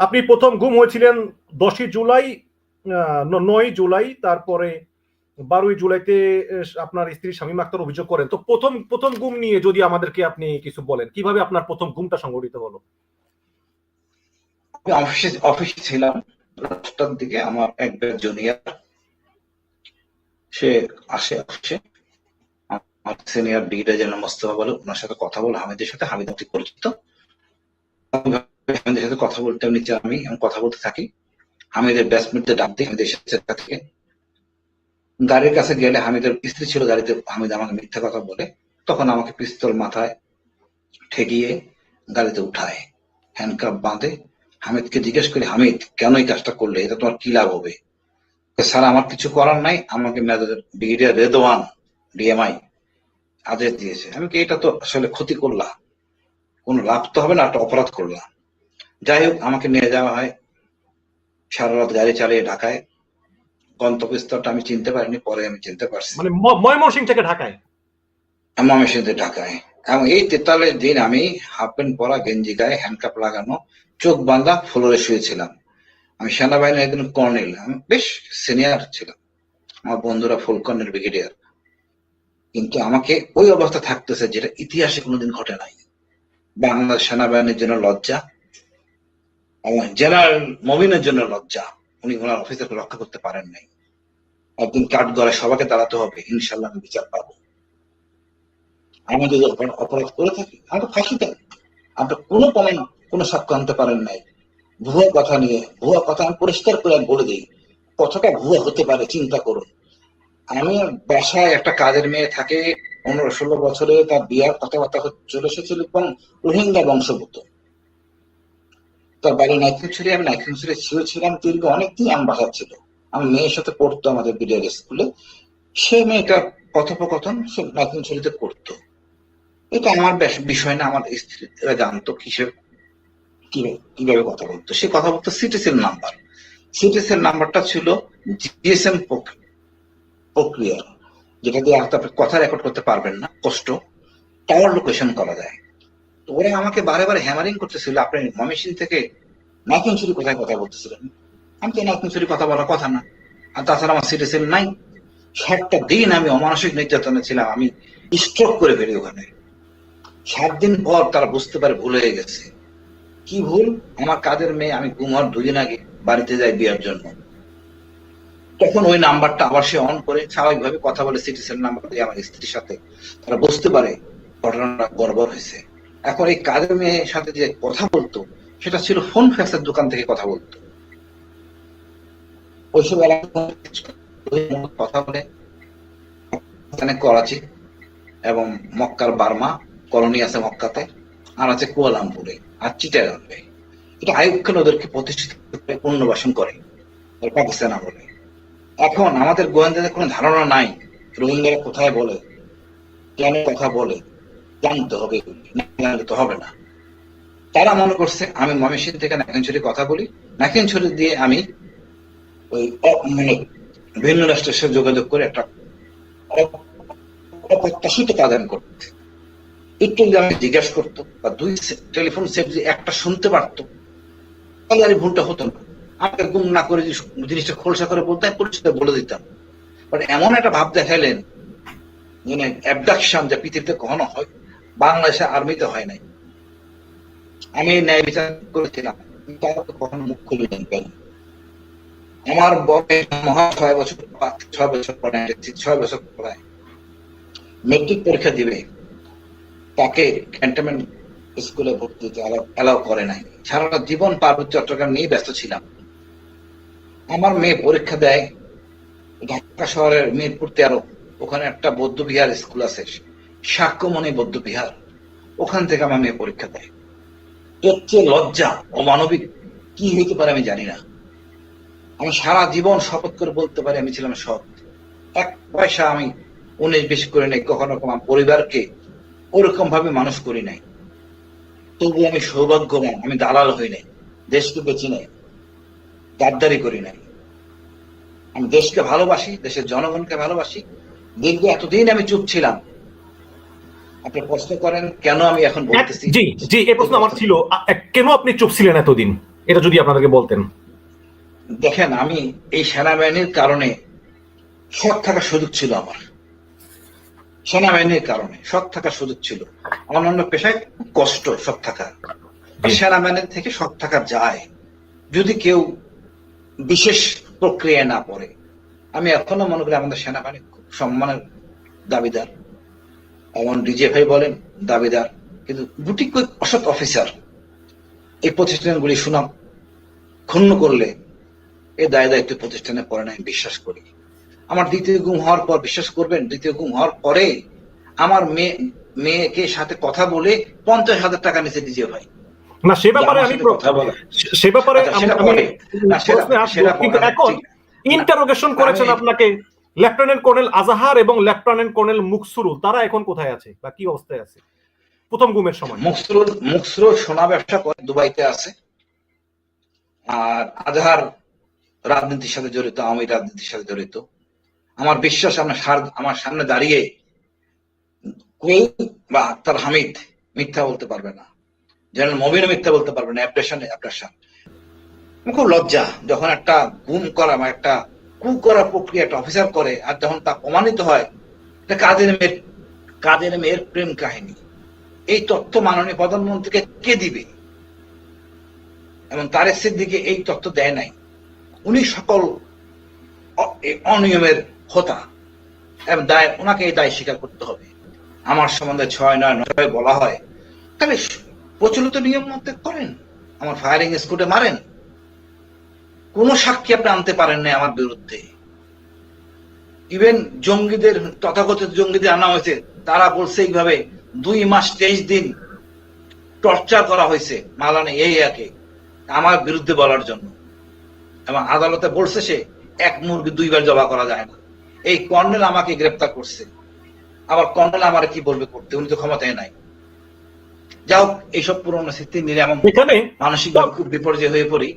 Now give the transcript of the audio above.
আপনি প্রথম গুম হয়েছিলেন দশই জুলাই নয় জুলাই, তারপরে বারোই জুলাইতে আপনার স্ত্রী শামীম আক্তার অভিযোগ করেন। তো প্রথম প্রথম গুম নিয়ে যদি আমাদেরকে আপনি কিছু বলেন, কীভাবে আপনার প্রথম গুমটা সংগঠিত হলো? অফিসে অফিসে ছিলাম দশটার দিকে আমার এক জুনিয়র সে আসে অফিসে। আমার সিনিয়র ডিটা যেন মোস্তফা বলে, ওনার সাথে কথা বলে, হামিদের সাথে, হামিদ অতি পরিচিত। সাথে কথা বলতে নিচে আমি কথা বলতে থাকি। হামিদের ব্যাটসম্যানদের ডাক দিই হামিদের সাথে থেকে। গাড়ির কাছে গেলে হামিদের স্ত্রী ছিল, গাড়িতে হামিদ আমাকে মিথ্যা কথা বলে। তখন আমাকে পিস্তল মাথায় ঠেকিয়ে গাড়িতে উঠায় হ্যান্ডকাপ বাঁধে। হামিদকে জিজ্ঞেস করি, হামিদ, কেন এই কাজটা করলে? এটা তোমার কি লাভ হবে? স্যার, আমার কিছু করার নাই। আমাকে ব্রিগেডিয়ার রেদওয়ান ডিএমআই, আদেশ দিয়েছে। আমি কি, এটা তো আসলে ক্ষতি করলাম কোনো লাভ তো হবে না, একটা অপরাধ করলাম। যাই হোক আমাকে নিয়ে যাওয়া হয়। সারা রাত গাড়ি চালিয়ে ঢাকায়। গন্তব্যস্থলটা আমি চিনতে পারিনি পরে আমি চিনতে পারছি। মানে ময়মনসিং থেকে ঢাকায়? ময়মনসিংহে ঢাকায়। এবং এই তেতাল্লিশ দিন আমি হাফ প্যান্ট পরা গেঞ্জি গায়ে হ্যান্ডকাপ লাগানো চোখ বাঁধা ফ্লোরে শুয়েছিলাম। আমি সেনাবাহিনীর একজন কর্নেল আমি বেশ সিনিয়র ছিলাম। আমার বন্ধুরা ফুল কর্নেল ব্রিগেডিয়ার। কিন্তু আমাকে ওই অবস্থা থাকতেছে যেটা ইতিহাসে কোনোদিন ঘটে নাই। বাংলাদেশ সেনাবাহিনীর জন্য লজ্জা জেনারেল মবিনের জন্য লজ্জা। উনি ওনার অফিসারকে রক্ষা করতে পারেন নাই। একদিন কাঠ দাঁড়াতে হবে ইনশাল্লাহ আমি বিচার পাবো। যদি অপরাধ করে থাকি ফাঁসি দেন আপনার কোনো প্রমাণ কোনো সাক্ষ্য আনতে পারেন নাই। ভুয়া কথা নিয়ে, ভুয়া কথা আমি পরিষ্কার করে বলে দিই, কতটা ভুয়া হতে পারে চিন্তা করুন। আমি বাসায় একটা কাজের মেয়ে থাকে, পনেরো ষোলো বছরে তার বিয়ার কথাবার্তা চলে এসেছিল এবং রোহিঙ্গা বংশভূত তার বাড়ি নাইকিনছড়ি আমি নাইকিনছড়ি ছিলাম দীর্ঘ অনেকদিন আমার বাসা ছিল। আমার মেয়ের সাথে পড়তো আমাদের বিডিআর স্কুলে সে মেয়েটা কথোপকথন সে নাইকিনছড়িতে পড়তো এটা আমার বিষয় না, আমার স্ত্রীরা জানতো কিসের কীভাবে কথা বলতো। সে কথা বলতো সিটিসেল নাম্বার সিটিসেল নাম্বারটা ছিল জিএসএম প্রক্রিয়া। যেটা দিয়ে আর তারপরে কথা রেকর্ড করতে পারবেন না, কষ্ট। টাওয়ার লোকেশন করা যায়। তো ওরা আমাকে বারে বারে হ্যামারিং করতেছিল আপনি ময়মনসিং থেকে নাইকিনছড়ি কোথায় কথা বলতেছিলেন? আমি তো নাইকিনছড়ি কথা বলার কথা না। আর তাছাড়া আমার সিটিসেল নাই। সাতটা দিন আমি অমানসিক নির্যাতনে ছিলাম, আমি স্ট্রোক করে ফেলি ওখানে। সাত দিন পর তারা বুঝতে পারে ভুল হয়ে গেছে। কি ভুল? আমার কাজের মেয়ে, আমি ঘুম হওয়ার দুদিন আগে বাড়িতে যাই বিয়ার জন্য। তখন ওই নাম্বারটা আবার সে অন করে, স্বাভাবিকভাবে কথা বলে সিটিসেল নাম্বার দিয়ে আমার স্ত্রীর সাথে। তারা বুঝতে পারে ঘটনাটা গড়বড় হয়েছে। এখন এই কাজের মেয়ের সাথে যে কথা বলতো, সেটা ছিল ফোন ফ্যাক্সের দোকান থেকে কথা বলতো। কথা বলে করাচি এবং মক্কার বার্মা কলোনি আছে মক্কাতে, আর আছে কুয়ালামপুরে, আর চিটাগাঙ্গে। এটা আইয়ুব খান ওদেরকে প্রতিষ্ঠিত পুনর্বাসন করে পাকিস্তান আমলে। এখন আমাদের গোয়েন্দাদের কোনো ধারণা নাই, রোহিঙ্গারা কোথায় বলে, কেন কথা বলে জানতে হবে জানলে তো হবে না। তারা মনে করছে, আমি ময়মনসিং থেকে নাকিনছড়ি কথা বলি। নাকিনছড়ি দিয়ে আমি ওই মানে ভিন্ন রাষ্ট্রের সাথে যোগাযোগ করে একটা অপ্রত্যাশিত কাজ করতে। একটু যদি আমাকে জিজ্ঞাসা করতো বা দুই টেলিফোন সেট যদি একটা শুনতে পারতো, তাহলে আর ভুলটা হতো না। আমাকে গুম না করে যদি জিনিসটা খোলসা করে বলতে আমি পরিচিত বলে দিতাম। বাট এমন একটা ভাব দেখাইলেন মানে অ্যাবডাকশন যা পৃথিবীতে কখনো হয় বাংলাদেশে আর্মিতে হয় নাই। আমি ন্যায় বিচার করেছিলাম কখনো মুখ খুলে নেই কেন আমার বয়স মহা ছয় বছর ছয় বছর পরে ছয় বছর পরে মেট্রিক পরীক্ষা দিবে, তাকে ক্যান্টনমেন্ট স্কুলে ভর্তি দিতে অ্যালাউ করে নাই। সারাটা জীবন পার্বত্য চট্টগ্রাম নিয়ে ব্যস্ত ছিলাম। আমার মেয়ে পরীক্ষা দেয়, ঢাকা শহরের মিরপুর তেরো, ওখানে একটা বৌদ্ধ বিহার স্কুল আছে। সাক্ষ্যমণি বৌদ্ধ বিহার। ওখান থেকে আমার মেয়ে পরীক্ষা দেয়। এর চেয়ে লজ্জা, অমানবিক। কি হইতে পারে আমি জানি না। আমি সারা জীবন শপথ করে বলতে পারি আমি ছিলাম সৎ। এক পয়সা আমি উনিশ বিশ করে নেই, কখনো আমার পরিবারকে ওরকম ভাবে মানুষ করি নাই। তবু আমি সৌভাগ্যবান, আমি দালাল হই নাই, দেশকে বেঁচে নাই, গাদ্দারি করি নাই। আমি দেশকে ভালোবাসি, দেশের জনগণকে ভালোবাসি। দীর্ঘ এতদিন আমি চুপ ছিলাম। আপনি প্রশ্ন করেন কেন আমি এখন বলতেছি? জি জি এই প্রশ্ন আমার ছিল। কেন আপনি চুপ ছিলেন এতদিন? এটা যদি আপনাদেরকে বলতেন। দেখেন আমি এই সেনাবাহিনীর কারণে সৎ থাকার সুযোগ ছিল আমার। সেনাবাহিনীর কারণে সৎ থাকার সুযোগ ছিল। অন্যান্য পেশায় কষ্ট সৎ থাকা। সেনাবাহিনীর থেকে সৎ থাকা যায়। যদি কেউ বিশেষ প্রক্রিয়ায় না পড়ে আমি এখনও মনে করি আমাদের সেনাবাহিনী খুব সম্মানের দাবিদার। এমন ডিজে ভাই বলেন দাবিদার। কিন্তু গুটি কয়েক অসৎ অফিসার। এই প্রতিষ্ঠানগুলি সুনাম ক্ষুণ্ণ করলে এ দায় দায়িত্ব প্রতিষ্ঠানে পড়ে না আমি বিশ্বাস করি। আমার দ্বিতীয় গুম হওয়ার পর বিশ্বাস করবেন দ্বিতীয় গুম হওয়ার পরে আমার মেয়ে মেয়েকে সাথে কথা বলে পঞ্চাশ হাজার টাকা নিচে ডিজে ভাই। না সে ব্যাপারে আমি সে- ব্যাপারে আচ্ছা, আমি পরে। পরে, এখন ইন্টারোগেশন করেছেন আপনাকে। লেফটেন্যান্ট কর্নেল আজাহার এবং লেফটেন্যান্ট কর্নেল মুকসুরুল তারা এখন কোথায় আছে বা কি অবস্থায় আছে? প্রথম গুমের সময়। মুখসরুল মুখসরুল সোনা ব্যবসা করে, দুবাইতে আছে। আর আজহার রাজনীতির সাথে জড়িত আমি রাজনীতির সাথে জড়িত। আমার বিশ্বাস, আমার আমার সামনে দাঁড়িয়ে কেউ বা আক্তার হামিদ মিথ্যা বলতে পারবে না। জেনারেল মবিনও মিথ্যা বলতে পারবে না অ্যাপ্রেশন অ্যাপ্রেশন খুব লজ্জা, যখন একটা গুম করা বা একটা কু করা প্রক্রিয়া অফিসার করে আর যখন তা প্রমাণিত হয় কাদের মেয়ের কাদের মেয়ের প্রেম কাহিনী? এই তথ্য মাননীয় প্রধানমন্ত্রীকে কে দিবে? এবং তারেক সিদ্দিকে এই তথ্য দেয় নাই। উনি সকল অনিয়মের হোতা এবং দায়, ওনাকে এই দায় স্বীকার করতে হবে। আমার সম্বন্ধে ছয় নয় নয় বলা হয়। তাহলে প্রচলিত নিয়ম মতে করেন। আমার ফায়ারিং স্কুটে মারেন। কোন সাক্ষী আপনি আনতে পারেন না আমার বিরুদ্ধে। ইভেন জঙ্গিদের তথাকথিত জঙ্গিদের আনা হয়েছে তারা বলছে এইভাবে দুই মাস তেইশ দিন টর্চার করা হয়েছে মালানে এই একে আমার বিরুদ্ধে বলার জন্য। এবং আদালতে বলছে সে এক মুরগি দুইবার জবা করা যায় না। এই কর্নেল আমাকে গ্রেপ্তার করছে। আবার কর্নেল আমার কি বলবে করতে? উনি তো ক্ষমতায় নাই। যাও এইসব পুরনো স্মৃতি নিয়ে এমন এখানে মানসিক খুব বিপর্যয় হয়ে পড়ি।